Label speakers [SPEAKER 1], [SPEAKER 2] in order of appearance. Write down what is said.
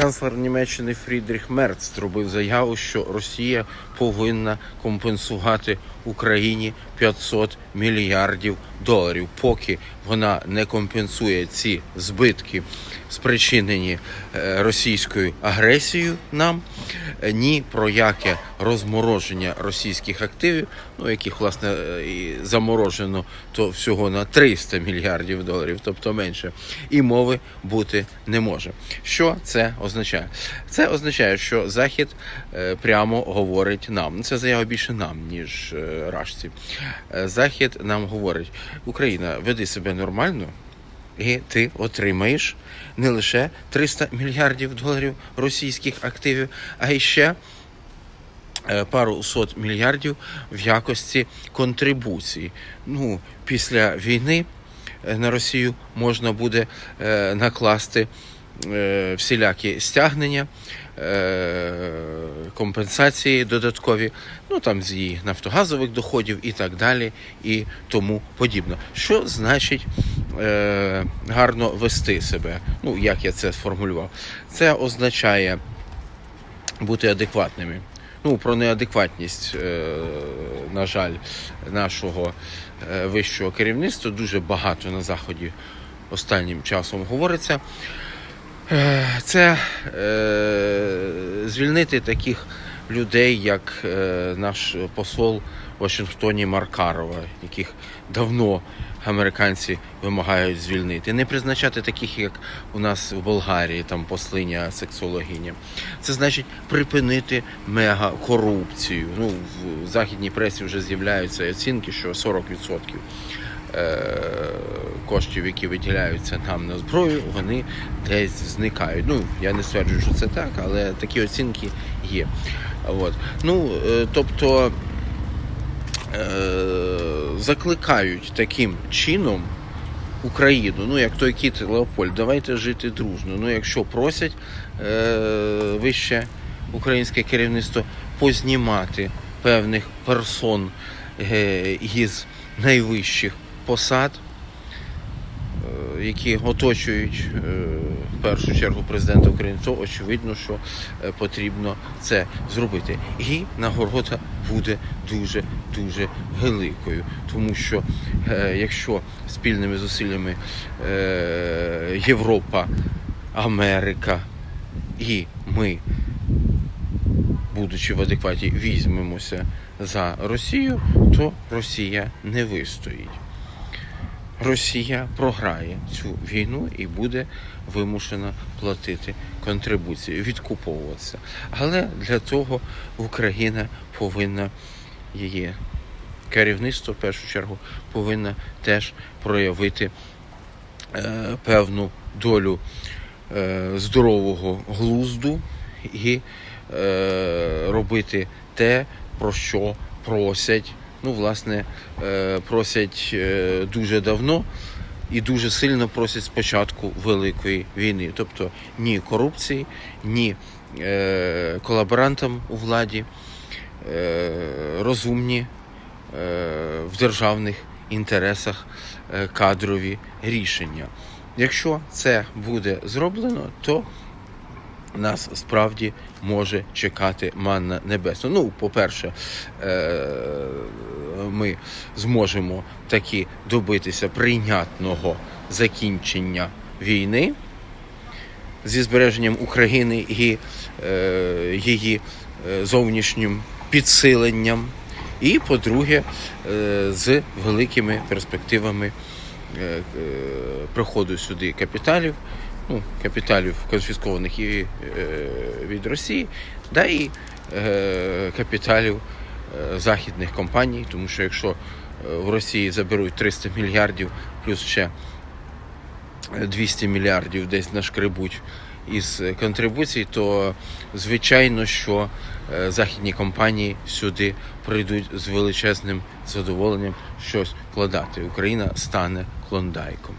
[SPEAKER 1] Канцлер Німеччини Фрідріх Мерц зробив заяву, що Росія повинна компенсувати Україні 500 мільярдів доларів. Поки вона не компенсує ці збитки, спричинені е, російською агресією нам, е, ні про яке розмороження російських активів, ну яких власне е, і заморожено то всього на 300 мільярдів доларів, тобто менше, і мови бути не може. Що це означає? Це означає, що Захід прямо говорить нам. Це заява більше нам, ніж рашці. Е, Захід нам говорить: Україна, веди себе нормально. І ти отримаєш не лише 300 мільярдів доларів російських активів, а й ще е, пару сот мільярдів в якості контрибуції. Ну, після війни е, на Росію можна буде е, накласти е, всілякі стягнення, е, компенсації додаткові, ну там з її нафтогазових доходів і так далі, і тому подібне. Що значить е, гарно вести себе? Ну, як я це сформулював? Це означає бути адекватними. Ну, про неадекватність, е, на жаль, нашого е, вищого керівництва дуже багато на заході останнім часом говориться. Е, Це е, звільнити таких людей, як е, наш посол в Вашингтоні Маркарова, яких давно американці вимагають звільнити. Не призначати таких, як у нас в Болгарії, там послиня сексологиня. Це значить припинити мегакорупцію. Ну, в західній пресі вже з'являються оцінки, що 40% е, коштів, які виділяються нам на зброю, вони десь зникають. Ну, я не стверджую, що це так, але такі оцінки є. От. Ну, е, тобто е, закликають таким чином Україну, ну як той кіт Леопольд, давайте жити дружно. Ну, якщо просять е, вище українське керівництво познімати певних персон е, із найвищих посад, е, які оточують е, в першу чергу президента України, то очевидно, що е, потрібно це зробити. І нагорода буде дуже дуже великою, тому що якщо спільними зусиллями Європа, Америка і ми, будучи в адекваті, візьмемося за Росію, то Росія не вистоїть. Росія програє цю війну і буде вимушена платити контрибуції, відкуповуватися. Але для того Україна повинна її керівництво в першу чергу повинна теж проявити е, певну долю е, здорового глузду і е, робити те, про що просять. Ну, власне, е, просять е, дуже давно і дуже сильно просять з початку Великої війни. Тобто ні корупції, ні е, колаборантам у владі, розумні в державних інтересах кадрові рішення. Якщо це буде зроблено, то нас справді може чекати манна небесна. Ну, по-перше, е, ми зможемо таки добитися прийнятного закінчення війни зі збереженням України і е, її е, зовнішнім підсиленням. І, по-друге, з великими перспективами приходу сюди капіталів, ну, капіталів конфіскованих і е, від Росії, да і е, капіталів е, західних компаній, тому що якщо в Росії заберуть 300 мільярдів плюс ще 200 мільярдів десь нашкребуть із контрибуцій, то звичайно, що західні компанії сюди прийдуть з величезним задоволенням щось вкладати. Україна стане клондайком.